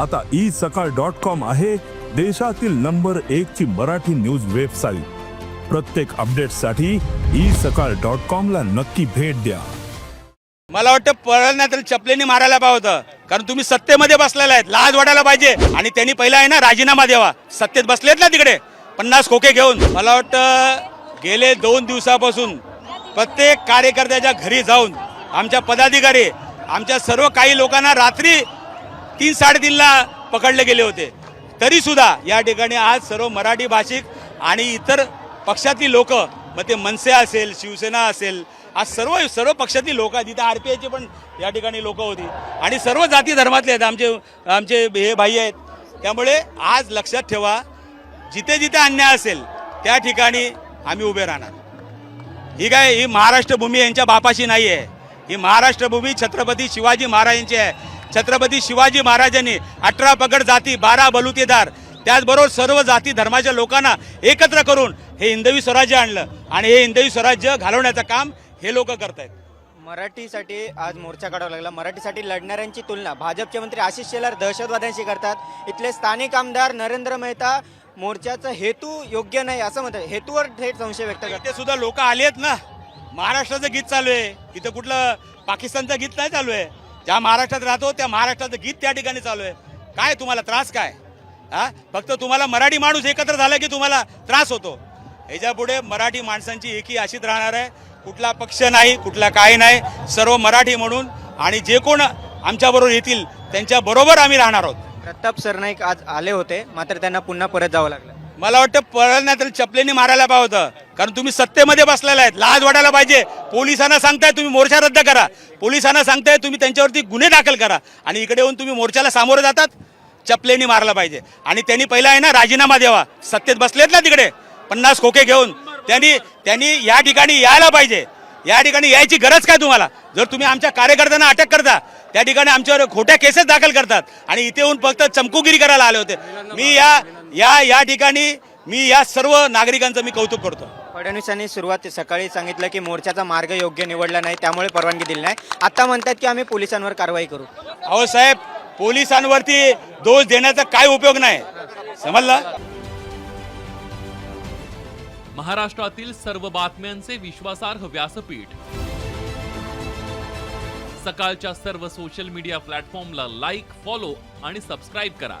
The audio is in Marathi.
आता ई सकाळ डॉट कॉम आहे देशातील नंबर एक ची मराठी न्यूज वेबसाईट. प्रत्येक अपडेटसाठी ई सकाळ डॉट कॉम ला नक्की भेट द्या. मला वाटतं पळणार तर चपलेने मारायला पाहिजे होतं. कारण तुम्ही सत्तेमध्ये बसलेला आहेत. लाज वाटायला पाहिजे. आणि त्यांनी पहिला आहे ना राजीनामा द्यावा. सत्तेत बसलेत ना तिकडे. पन्नास खोके घेऊन. मला वाटतं गेले दोन दिवसापासून प्रत्येक कार्यकर्त्याच्या घरी जाऊन आमच्या पदाधिकारी आमच्या सर्व काही लोकांना रात्री तीन साडेतीनला पकडले गेले होते. तरीसुद्धा या ठिकाणी आज सर्व मराठी भाषिक आणि इतर पक्षातली लोक मग ते मनसे असेल शिवसेना असेल आज सर्व सर्व पक्षातली लोक आहेत. इथे आर पी आयचे पण या ठिकाणी लोक होती. आणि सर्व जाती धर्मातले आहेत. आमचे आमचे हे भाई आहेत. त्यामुळे आज लक्षात ठेवा जिथे जिथे अन्याय असेल त्या ठिकाणी आम्ही उभे राहणार. ही काय ही महाराष्ट्र भूमी यांच्या बापाशी नाही आहे ही महाराष्ट्र भूमी छत्रपती शिवाजी महाराजांची आहे. छत्रपती शिवाजी महाराजांनी अठरा पगड जाती बारा बलुतेदार. त्याचबरोबर सर्व जाती धर्माच्या लोकांना एकत्र करून हे हिंदवी स्वराज्य आणलं आणि हे हिंदवी स्वराज्य घालवण्याचं काम हे लोक करतायत. मराठीसाठी आज मोर्चा काढावा लागला. मराठीसाठी लढणाऱ्यांची तुलना भाजपचे मंत्री आशिष शेलार दहशतवाद्यांशी करतात. इथले स्थानिक आमदार नरेंद्र मेहता मोर्चाचा हेतू योग्य नाही असं म्हणतात. हेतूवर थेट संशय व्यक्त करतात. इथे सुद्धा लोक आलेत ना. महाराष्ट्राचं गीत चालू आहे. इथं कुठलं पाकिस्तानचं गीत नाही चालू आहे. ज्या महाराष्ट्रात राहतो त्या महाराष्ट्राचं गीत त्या ठिकाणी चालू आहे. काय तुम्हाला त्रास काय? हा? फक्त तुम्हाला मराठी माणूस एकत्र झाला की तुम्हाला त्रास होतो. ह्याच्या पुढे मराठी माणसांची एकी अशीच राहणार आहे. कुठला पक्ष नाही कुठला काय नाही सर्व मराठी म्हणून आणि जे कोण आमच्याबरोबर येतील त्यांच्याबरोबर आम्ही राहणार आहोत. प्रताप सरनाईक आज आले होते मात्र त्यांना पुन्हा परत जावं लागलं. मला वाटतं पळणार तर चपलेने मारायला पाहिजे होतं. कारण तुम्ही सत्तेमध्ये बसलेला आहेत. लाज वाटायला पाहिजे. पोलिसांना सांगताय तुम्ही मोर्चा रद्द करा. पोलिसांना सांगताय तुम्ही त्यांच्यावरती गुन्हे दाखल करा. आणि इकडे येऊन तुम्ही मोर्चाला सामोरे जातात. चपलेने मारला पाहिजे. आणि त्यांनी पहिला आहे ना राजीनामा द्यावा. सत्तेत बसलेत ना तिकडे. पन्नास खोके घेऊन. त्यांनी त्यांनी या ठिकाणी यायला पाहिजे. या ठिकाणी यायची गरज काय तुम्हाला? जर तुम्ही आमच्या कार्यकर्त्यांना अटक करता त्या ठिकाणी आमच्यावर खोट्या केसेस दाखल करतात. आणि इथे येऊन फक्त चमकुगिरी करायला आले होते. मी या या या ठिकाणी मी या सर्व नागरिकांचं मी कौतुक करतो. फडणवीसांनी सुरुवात सकाळी सांगितलं की मोर्चाचा मार्ग योग्य निवडला नाही त्यामुळे परवानगी दिली नाही. आता म्हणतात की आम्ही पोलिसांवर कारवाई करू. अहो साहेब पोलिसांवरती दोष देण्याचा काय उपयोग नाही. समजलं? महाराष्ट्रातील सर्व बातम्यांचे विश्वासार्ह व्यासपीठ. सकाळच्या सर्व सोशल मीडिया प्लॅटफॉर्मला लाईक फॉलो आणि सबस्क्राईब करा.